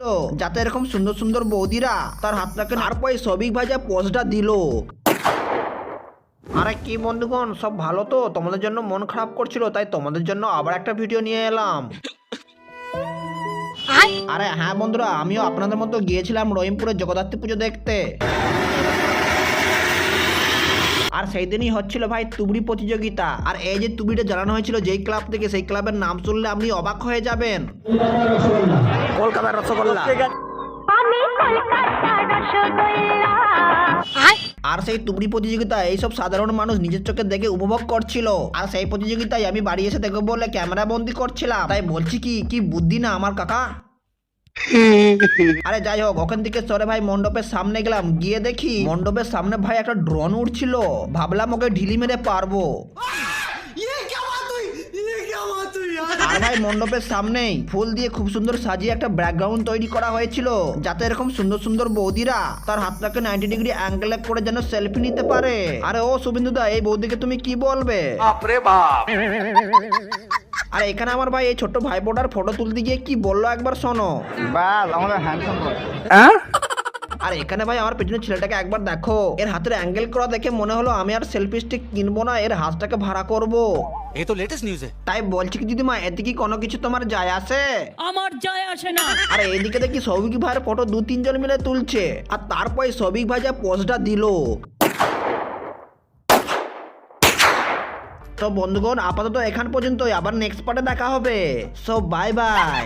তো যাতে এরকম সুন্দর সুন্দর বৌদিরা তার হাতটাকে তারপরে সবিক ভাজা পোস্টটা দিল। আরে কি বন্ধুগণ সব ভালো তো? তোমাদের জন্য মন খারাপ করছিল তাই তোমাদের জন্য আবার একটা ভিডিও নিয়ে এলাম। আরে হ্যাঁ বন্ধুরা আমিও আপনাদের মতো গিয়েছিলাম রহিমপুরে জগদ্ধাত্রী পুজো দেখতে। আর সেই দিনই হচ্ছিল ভাই তুবড়ি প্রতিযোগিতা। আর এই যে তুবড়িটা জানানো হয়েছিল যেই ক্লাব থেকে সেই ক্লাবের নাম শুনলে আপনি অবাক হয়ে যাবেন। রসগোল্লা। আর সেই তুবড়ি প্রতিযোগিতা এইসব সাধারণ মানুষ নিজের চোখে দেখে উপভোগ করছিল। আর সেই প্রতিযোগিতায় আমি বাড়ি এসে দেখব বলে ক্যামেরা বন্দি করছিলাম। তাই বলছি কি কি বুদ্ধি না আমার কাকা? আরে যাই হোক ওখান থেকে সরে ভাই মণ্ডপের সামনে গেলাম। গিয়ে দেখি মণ্ডপের সামনে ভাই একটা ড্রোন উঠছিল ভাবলাম ওকে ঢিলি মেরে পারব। ভাই মণ্ডপের সামনেই ফুল দিয়ে খুব সুন্দর সাজিয়ে একটা ব্যাকগ্রাউন্ড তৈরি করা হয়েছিল যাতে এরকম সুন্দর সুন্দর বৌদিরা তার হাতটাকে নাইনটি ডিগ্রি অ্যাঙ্গেল করে যেন সেলফি নিতে পারে। আরে ও শুভেন্দু দা এই বৌদিকে তুমি কি বলবে? আর এখানে আমার ভাই এই ছোট্ট ভাই বোটার ফটো তুলতে গিয়ে কি বলল একবার শোনো। বাস আমাদের হ্যান্ডসাম আর এখানে ভাই আমার পেছনের ছেলেটাকে একবার দেখো। এর হাতের অ্যাঙ্গেল করা দেখে মনে হলো আমি আর সেলফি স্টিক কিনবো না এর হাতটাকে ভাড়া করব। এ তো লেটেস্ট নিউজ তাই বলছি কি দিদিমা এদিকে কোনো কিছু তোমার যায় আসে? আমার যায় আসে না। আরে এদিকে দেখি সৌভিক ভাইয়ের ফটো দু তিনজন মিলে তুলছে। আর তারপর সৌভিক ভাই যা পোস্টটা দিল। তো বন্ধুগণ আপাতত এখান পর্যন্তই। আবার নেক্সট পার্টে দেখা হবে। So bye bye